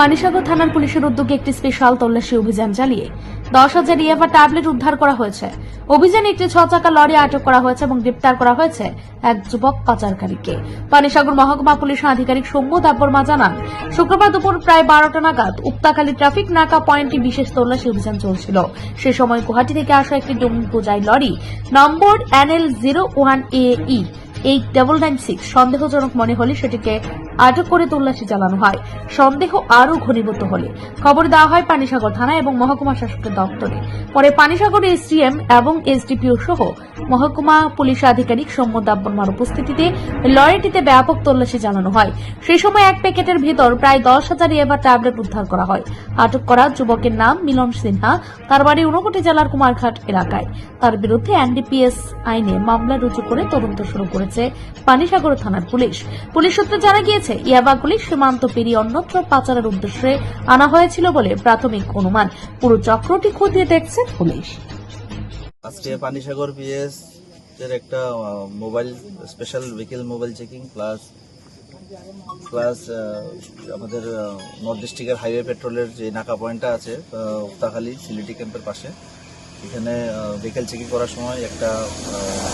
পানিসাগর থানার পুলিশের উদ্যোগে একটি স্পেশাল তল্লাশি অভিযান চালিয়ে দশ হাজার ইয়াবা ট্যাবলেট উদ্ধার করা হয়েছে। অভিযানে একটি ছ চাকা লরি আটক করা হয়েছে এবং গ্রেপ্তার করা হয়েছে এক যুবক পাচারকারীকে। পানিসাগর মহকুমা পুলিশ আধিকারিক সৌম্য দেববর্মা জানান, শুক্রবার দুপুর প্রায় বারোটা নাগাদ উক্তাকালী ট্রাফিক নাকা পয়েন্টে বিশেষ তল্লাশি অভিযান চলছিল। সে সময় গুয়াহাটি থেকে আসা একটি ডুমুন পূজাই lorry number NL zero one A E eight double nine six সন্দেহজনক মনে হলে সেটিকে আটক করে তল্লাশি চালানো হয়। সন্দেহ আরও ঘনীভূত হলে। খবর দেওয়া হয় পানিসাগর থানা এবং মহকুমা শাসকের দপ্তরে। পরে পানিসাগর এসডিএম এবং এসডিপিও সহ মহকুমা পুলিশ আধিকারিক সৌম্য দেববর্মার উপস্থিতিতে লরিটিতে ব্যাপক তল্লাশি চালানো হয়। সেই সময় এক প্যাকেটের ভিতর প্রায় দশ হাজার এবার ট্যাবলেট উদ্ধার করা হয়। আটক করা যুবকের নাম মিলন সিনহা। তার বাড়ি ঊনকোটি জেলার কুমারঘাট এলাকায়। তার বিরুদ্ধে এনডিপিএস আইনে মামলা রুজু করে তদন্ত শুরু করেছে পানিসাগর থানার পুলিশ। পুলিশ সূত্রে জানা গিয়েছে ইয়াবাগুলি সীমান্ত পেরিয়ে অন্যত্র পাচারের উদ্দেশ্যে আনা হয়েছিল বলে প্রাথমিক অনুমান। পুরো চক্রটি খতিয়ে দেখছে পুলিশ। আজকে পানিসাগর পিএস এর একটা mobile special vehicle mobile checking plus plus আমাদের নর্থ ডিস্ট্রিক্টের হাইওয়ে পেট্রোলের যে নাকা পয়েন্টটা আছে আহ, উক্তাখালী সিলিটি ক্যাম্পের পাশে। এখানে ভেহিকেল চেকিং করার সময় একটা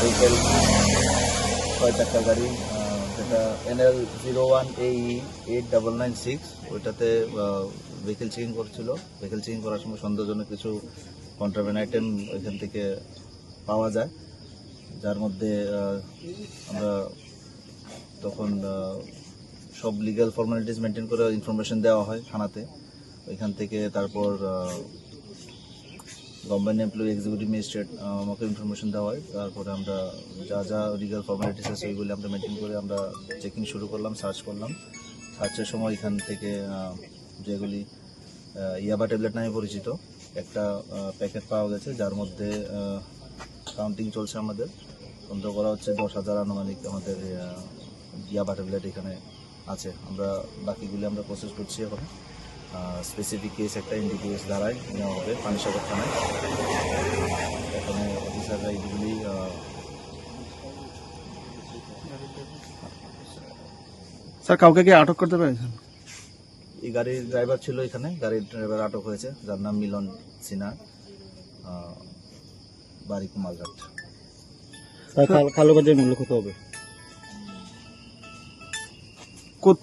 ভেহিকেল ছয় চাকা গাড়ি NL zero one A E eight double nine six ওইটাতে ভেহিকেল চেকিং করছিল। ভেহিকেল চেকিং করার সময় সন্দেহজনক কিছু কন্ট্রাভেন আইটেম ওইখান থেকে পাওয়া যায়। যার মধ্যে আমরা তখন সব লিগ্যাল ফর্মালিটিস মেনটেন করে ইনফরমেশন দেওয়া হয় থানাতে। ওইখান থেকে তারপর গভর্নমেন্ট এমপ্লয়ি এক্সিকিউটিভ ম্যাজিস্ট্রেট আমাকে ইনফরমেশন দেওয়া হয়। তারপরে আমরা যা যা লিগাল ফর্মালিটিস আছে ওইগুলি আমরা মেনটেন করে আমরা চেকিং শুরু করলাম সার্চ করলাম। সার্চের সময় এখান থেকে যেগুলি ইয়াবা ট্যাবলেট নামে পরিচিত, একটা প্যাকেট পাওয়া গেছে যার মধ্যে কাউন্টিং চলছে আমাদের। সন্দেহ করা হচ্ছে দশ হাজার আনুমানিক আমাদের ইয়াবা ট্যাবলেট এখানে আছে। আমরা বাকিগুলি আমরা প্রসেস করছি এখন। স্পেসিফিক কেস একটা এনডিপিএস দ্বারাই নেওয়া হবে পানিসাগর থানায়। এখানে অফিসাররা এইগুলি স্যার কাউকে কি আটক করতে পেরেছেন? এই গাড়ির ড্রাইভার ছিল এখানে গাড়ির ড্রাইভার আটক হয়েছে। যার নাম মিলন সিনহা বাড়ি কুমারঘাট। কালো বাজার মূল্য কত হবে।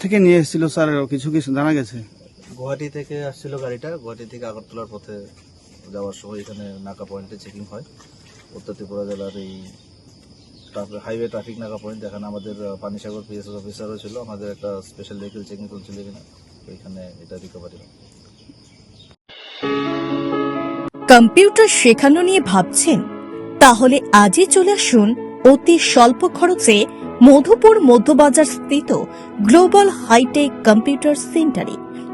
থেকে নিয়ে এসেছিল স্যার? কিছু কিছু জানা গেছে? গুয়াহাটি থেকে আসছিল গাড়িটা। গুয়াহাটি থেকে আগরতলার পথে যাওয়ার সময় এখানে নাকা পয়েন্টে চেকিং হয়। উত্তর ত্রিপুরা জেলার এই হাইওয়ে ট্রাফিক নাকা পয়েন্ট এখানে আমাদের পানিসাগর পিএসএস অফিসারও ছিল, আমাদের একটা স্পেশাল ভেহিকেল চেকিং চলছিল এখানে। ওইখানে এটা রিকভারি হয় কম্পিউটার শেখানো নিয়ে ভাবছেন? তাহলে আজই চলে আসুন অতি স্বল্প খরচে মধুপুর মধ্যবাজার স্থিত গ্লোবাল হাইটেক কম্পিউটার সেন্টারে